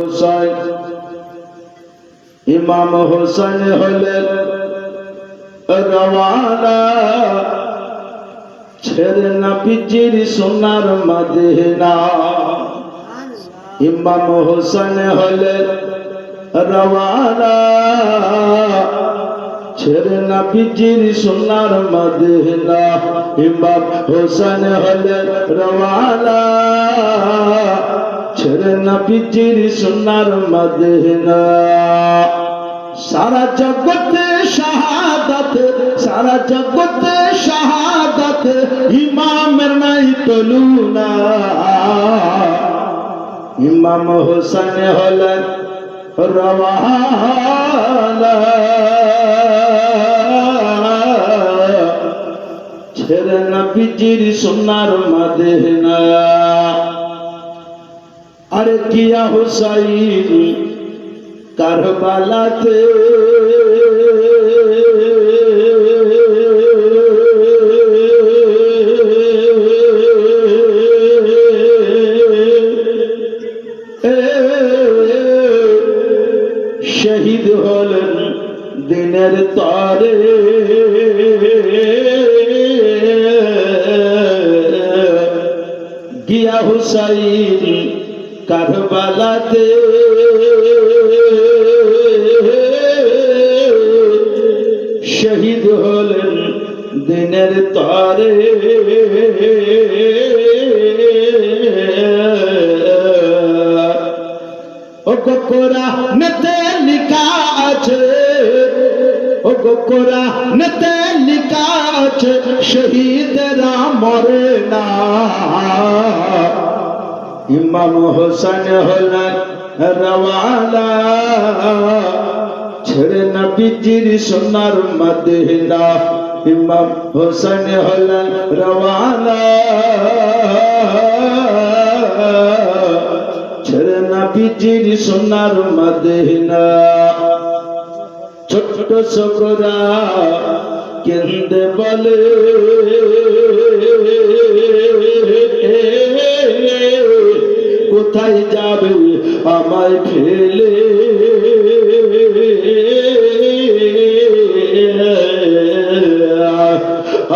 হোসেন ইমাম হোসেন হলেন রওয়ানা। ছেড়ে না পিজির সোনার মদিনা। ইমাম হোসেন হলেন রওয়ানা। ছেড়ে না পিজির সোনার মদিনা। ইমাম হোসেন হলেন রওয়ানা। ছেড়ে না পিজির সোনার মদিনা। সারা জগতে শাহাদাত, সারা জগতে শাহাদাত, ইমামের নাই তলুনা ইমাম হোসেন হলেন রওয়ানা। ছেড়ে না পিজির সোনার মদিনা। আরে কিয়া হুসাইন কারবালাতে শহীদ হলেন দিনের তারে। গিয়া হুসাইন কারবালাতে শহীদ হলেন দিনের তারে। ও কোকরা নেতে লিখা আছে। ও কোকরা নেতে লিখা আছে। শহীদরা মরে না। ইমাম হোসেন হলেন রওয়ানা। ছেড়ে না বিজির সোনার মদিনা। ইমাম হোসেন হলেন রওয়ানা। ছেড়ে না বিজির সোনার মদিনা। ছোট্ট সকরা কেন্দে বলে কোথায় যাবে আমায় ফেলে?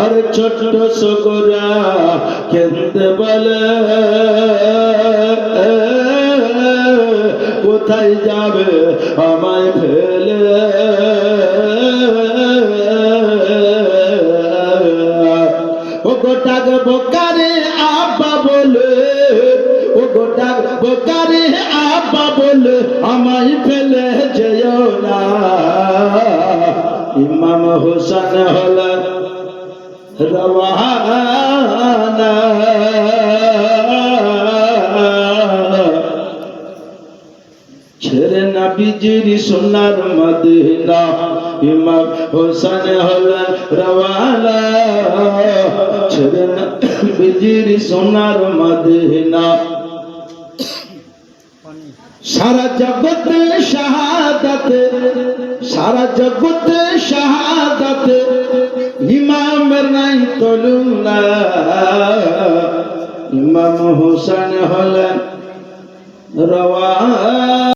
আর ছোট্ট সকরা কেন্দ্র বলে কোথায় যাবে আমায় ফেলে? ও গোটাক বোকারে আব্বা বলে, আমায় ফেলে যেও না। ইমাম হোসেন হলেন রওয়ানা। ছেড়ে না বিজির সোনার মদিনা। ইমাম হোসেন হলেন রওয়ানা। ছেড়ে না বিজির সোনার মদিনা। সারা জগতে শাহাদাতে সারা জগতে শাহাদাতে ইমামের নাই তলুনা ইমাম হোসেন হলেন রওয়া